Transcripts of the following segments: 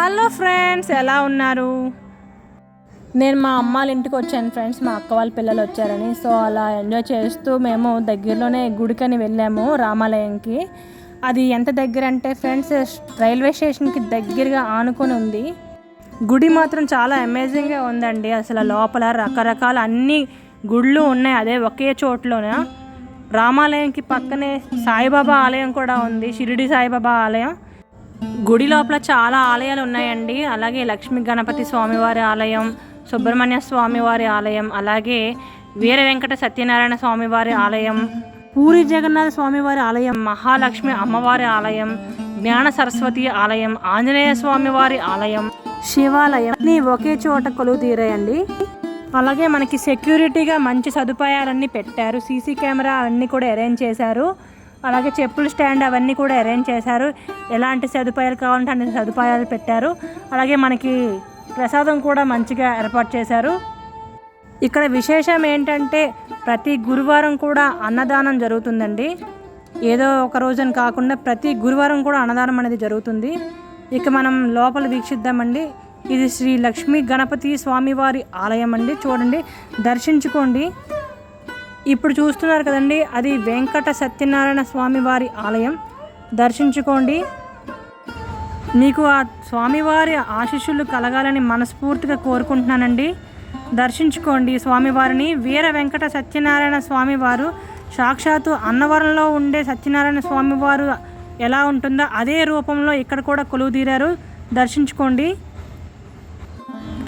Hello friends ఎలా ఉన్నారు? నేను మా అమ్మ వాళ్ళ ఇంటికి వచ్చాను ఫ్రెండ్స్ మా అక్క వాళ్ళ పిల్లలు వచ్చారని. సో అలా ఎంజాయ్ చేస్తూ మేము దగ్గరలోనే గుడికని వెళ్ళాము రామాలయంకి. అది ఎంత దగ్గర అంటే ఫ్రెండ్స్ రైల్వే స్టేషన్కి దగ్గరగా ఆనుకొని ఉంది. గుడి మాత్రం చాలా అమేజింగ్గా ఉందండి. అసలు లోపల రకరకాల అన్ని గుళ్ళు ఉన్నాయి అదే ఒకే చోట్లోన. రామాలయంకి పక్కనే సాయిబాబా ఆలయం కూడా ఉంది షిరిడి సాయిబాబా ఆలయం. గుడి లోపల చాలా ఆలయాలు ఉన్నాయండి. అలాగే లక్ష్మీ గణపతి స్వామివారి ఆలయం సుబ్రహ్మణ్య స్వామివారి ఆలయం అలాగే వీర వెంకట సత్యనారాయణ స్వామివారి ఆలయం పూరి జగన్నాథ స్వామివారి ఆలయం మహాలక్ష్మి అమ్మవారి ఆలయం జ్ఞాన సరస్వతి ఆలయం ఆంజనేయ స్వామివారి ఆలయం శివాలయం అన్నీ ఒకే చోట కొలువు తీరాయండి అలాగే మనకి సెక్యూరిటీగా మంచి సదుపాయాలన్నీ పెట్టారు. సీసీ కెమెరా అన్నీ కూడా అరేంజ్ చేశారు. అలాగే చెప్పుల స్టాండ్ అవన్నీ కూడా అరేంజ్ చేశారు. ఎలాంటి సదుపాయాలు కావాలంటే అన్ని సదుపాయాలు పెట్టారు. అలాగే మనకి ప్రసాదం కూడా మంచిగా ఏర్పాటు చేశారు. ఇక్కడ విశేషం ఏంటంటే ప్రతి గురువారం కూడా అన్నదానం జరుగుతుందండి. ఏదో ఒక రోజున కాకుండా ప్రతి గురువారం కూడా అన్నదానం అనేది జరుగుతుంది. ఇక మనం లోపల వీక్షిద్దామండి. ఇది శ్రీ లక్ష్మీ గణపతి స్వామివారి ఆలయం అండి. చూడండి దర్శించుకోండి. ఇప్పుడు చూస్తున్నారు కదండి అది వెంకట సత్యనారాయణ స్వామి వారి ఆలయం. దర్శించుకోండి. మీకు ఆ స్వామివారి ఆశీస్సులు కలగాలని మనస్ఫూర్తిగా కోరుకుంటున్నానండి. దర్శించుకోండి స్వామివారిని. వీర వెంకట సత్యనారాయణ స్వామివారు సాక్షాత్తు అన్నవరంలో ఉండే సత్యనారాయణ స్వామివారు ఎలా ఉంటుందో అదే రూపంలో ఇక్కడ కూడా కొలువు తీరారు దర్శించుకోండి.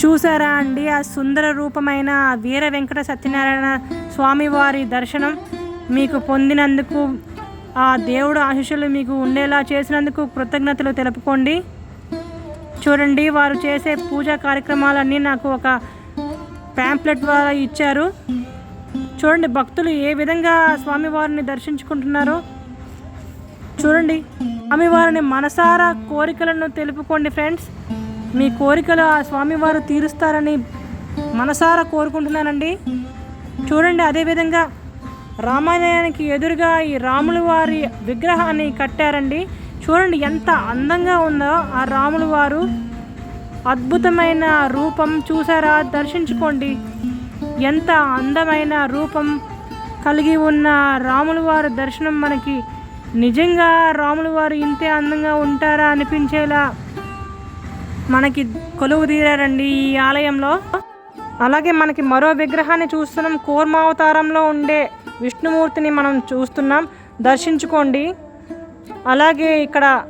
చూసారా అండి? ఆ సుందర రూపమైన వీర వెంకట సత్యనారాయణ స్వామివారి దర్శనం మీకు పొందినందుకు ఆ దేవుడు ఆశీస్సులు మీకు ఉండేలా చేసినందుకు కృతజ్ఞతలు తెలుపుకోండి. చూడండి వారు చేసే పూజా కార్యక్రమాలన్నీ నాకు ఒక ప్యాంప్లెట్ ద్వారా ఇచ్చారు. చూడండి భక్తులు ఏ విధంగా స్వామివారిని దర్శించుకుంటున్నారో. చూడండి స్వామివారిని మనసారా కోరికలను తెలుపుకోండి ఫ్రెండ్స్ మీ కోరికలు ఆ స్వామివారు తీరుస్తారని మనసారా కోరుకుంటున్నానండి. చూడండి అదేవిధంగా రామాలయానికి ఎదురుగా ఈ రాముల వారి విగ్రహాన్ని కట్టారండి. చూడండి ఎంత అందంగా ఉందో ఆ రాముల వారు. అద్భుతమైన రూపం చూసారా? దర్శించుకోండి. ఎంత అందమైన రూపం కలిగి ఉన్న రాముల వారి దర్శనం మనకి నిజంగా రాముల వారు ఇంతే అందంగా ఉంటారా అనిపించేలా మనకి కొలువు తీరారండి ఈ ఆలయంలో. అలాగే మనకి మరో విగ్రహాన్ని చూస్తున్నాం. కూర్మావతారంలో ఉండే విష్ణుమూర్తిని మనం చూస్తున్నాం. దర్శించుకోండి. అలాగే ఇక్కడ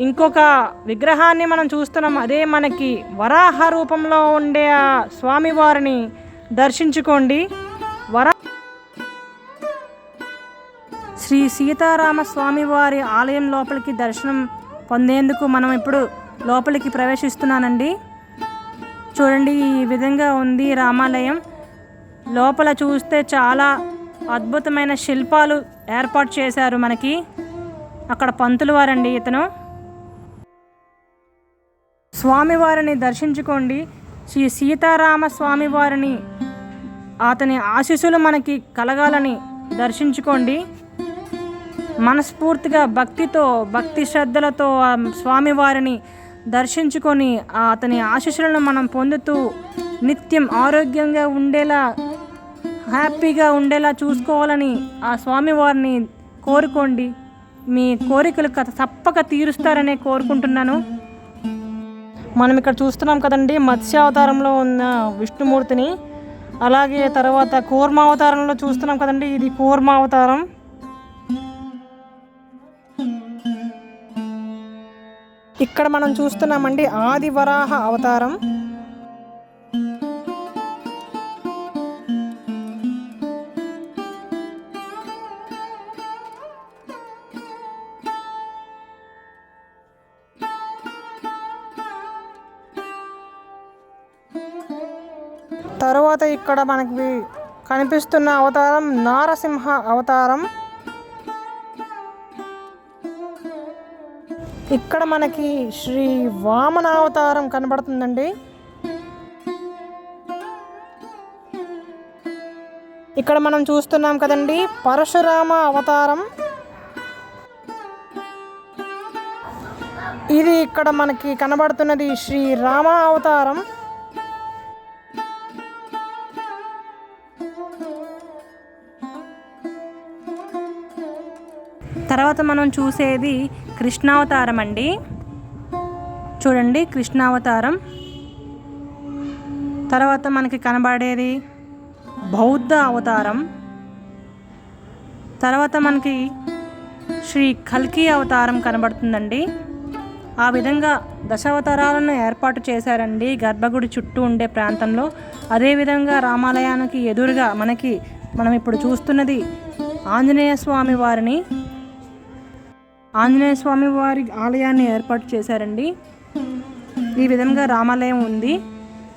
ఇంకొక విగ్రహాన్ని మనం చూస్తున్నాం. అదే మనకి వరాహ రూపంలో ఉండే ఆ స్వామివారిని దర్శించుకోండి. వరా శ్రీ సీతారామ స్వామివారి ఆలయం లోపలికి దర్శనం పొందేందుకు మనం ఇప్పుడు లోపలికి ప్రవేశిస్తున్నానండి. చూడండి ఈ విధంగా ఉంది రామాలయం. లోపల చూస్తే చాలా అద్భుతమైన శిల్పాలు ఏర్పాటు చేశారు మనకి. అక్కడ పంతులు వారండి ఇతను. స్వామివారిని దర్శించుకోండి. శ్రీ సీతారామ స్వామివారిని అతని ఆశీస్సులు మనకి కలగాలని దర్శించుకోండి. మనస్ఫూర్తిగా భక్తితో భక్తి శ్రద్ధలతో ఆ స్వామివారిని దర్శించుకొని అతని ఆశీస్సులను మనం పొందుతూ నిత్యం ఆరోగ్యంగా ఉండేలా హ్యాపీగా ఉండేలా చూసుకోవాలని ఆ స్వామివారిని కోరుకోండి. మీ కోరికలు కథ తప్పక తీరుస్తారనే కోరుకుంటున్నాను. మనం ఇక్కడ చూస్తున్నాం కదండి మత్స్యావతారంలో ఉన్న విష్ణుమూర్తిని. అలాగే తర్వాత కూర్మావతారంలో చూస్తున్నాం కదండి ఇది కూర్మావతారం. ఇక్కడ మనం చూస్తున్నామండి ఆది వరాహ అవతారం. తరువాత ఇక్కడ మనకి కనిపిస్తున్న అవతారం నారసింహ అవతారం. ఇక్కడ మనకి శ్రీ వామన అవతారం కనబడుతుందండి. ఇక్కడ మనం చూస్తున్నాం కదండి పరశురామ అవతారం. ఇది ఇక్కడ మనకి కనబడుతున్నది శ్రీ రామ అవతారం. తర్వాత మనం చూసేది కృష్ణావతారం అండి. చూడండి కృష్ణావతారం. తర్వాత మనకి కనబడేది బౌద్ధ అవతారం. తర్వాత మనకి శ్రీ కల్కి అవతారం కనబడుతుందండి. ఆ విధంగా దశావతారాలను ఏర్పాటు చేశారండి గర్భగుడి చుట్టూ ఉండే ప్రాంతంలో. అదేవిధంగా రామాలయానికి ఎదురుగా మనకి మనం ఇప్పుడు చూస్తున్నది ఆంజనేయ స్వామి వారిని ఆంజనేయ స్వామి వారి ఆలయాన్ని ఏర్పాటు చేశారండి. ఈ విధంగా రామాలయం ఉంది.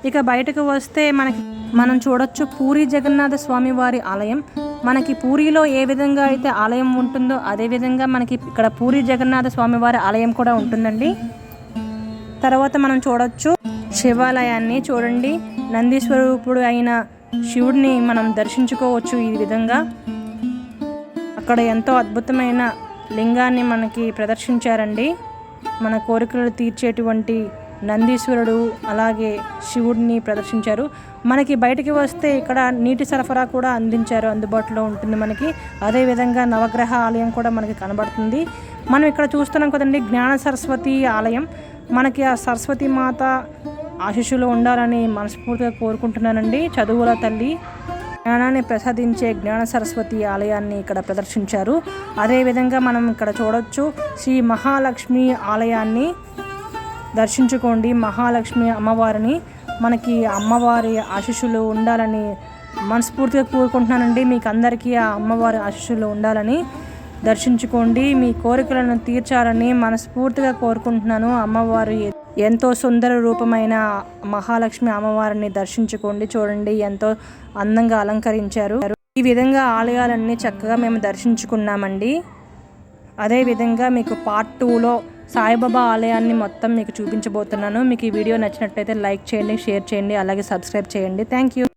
ఇక బయటకు వస్తే మనకి మనం చూడొచ్చు పూరి జగన్నాథ స్వామి వారి ఆలయం. మనకి పూరిలో ఏ విధంగా అయితే ఆలయం ఉంటుందో అదే విధంగా మనకి ఇక్కడ పూరి జగన్నాథ స్వామి వారి ఆలయం కూడా ఉంటుందండి. తర్వాత మనం చూడొచ్చు శివాలయాన్ని చూడండి. నందీశ్వరూపుడు అయిన శివుడిని మనం దర్శించుకోవచ్చు ఈ విధంగా. అక్కడ ఎంతో అద్భుతమైన లింగాన్ని మనకి ప్రదర్శించారండి. మన కోరికలు తీర్చేటువంటి నందీశ్వరుడు అలాగే శివుడిని ప్రదర్శించారు. మనకి బయటికి వస్తే ఇక్కడ నీటి సరఫరా కూడా అందించారు. అందుబాటులో ఉంటుంది మనకి. అదేవిధంగా నవగ్రహ ఆలయం కూడా మనకి కనబడుతుంది. మనం ఇక్కడ చూస్తున్నాం కదండి జ్ఞాన సరస్వతి ఆలయం. మనకి ఆ సరస్వతి మాత ఆశీస్సులో ఉండాలని మనస్ఫూర్తిగా కోరుకుంటున్నానండి. చదువుల తల్లి జ్ఞానాన్ని ప్రసాదించే జ్ఞాన సరస్వతి ఆలయాన్ని ఇక్కడ ప్రదర్శించారు. అదేవిధంగా మనం ఇక్కడ చూడొచ్చు శ్రీ మహాలక్ష్మి ఆలయాన్ని దర్శించుకోండి. మహాలక్ష్మి అమ్మవారిని మనకి అమ్మవారి ఆశీస్సులు ఉండాలని మనస్ఫూర్తిగా కోరుకుంటున్నానండి. మీకు అందరికీ ఆ అమ్మవారి ఆశీస్సులు ఉండాలని దర్శించుకోండి. మీ కోరికలను తీర్చాలని మనస్ఫూర్తిగా కోరుకుంటున్నాను. అమ్మవారి ఎంతో సుందర రూపమైన మహాలక్ష్మి అమ్మవారిని దర్శించుకోండి చూడండి ఎంతో అందంగా అలంకరించారు. ఈ విధంగా ఆలయాలన్నీ చక్కగా మేము దర్శించుకున్నామండి. అదేవిధంగా మీకు పార్ట్ టూలో సాయిబాబా ఆలయాన్ని మొత్తం మీకు చూపించబోతున్నాను. మీకు ఈ వీడియో నచ్చినట్లయితే లైక్ చేయండి షేర్ చేయండి అలాగే సబ్స్క్రైబ్ చేయండి. Thank you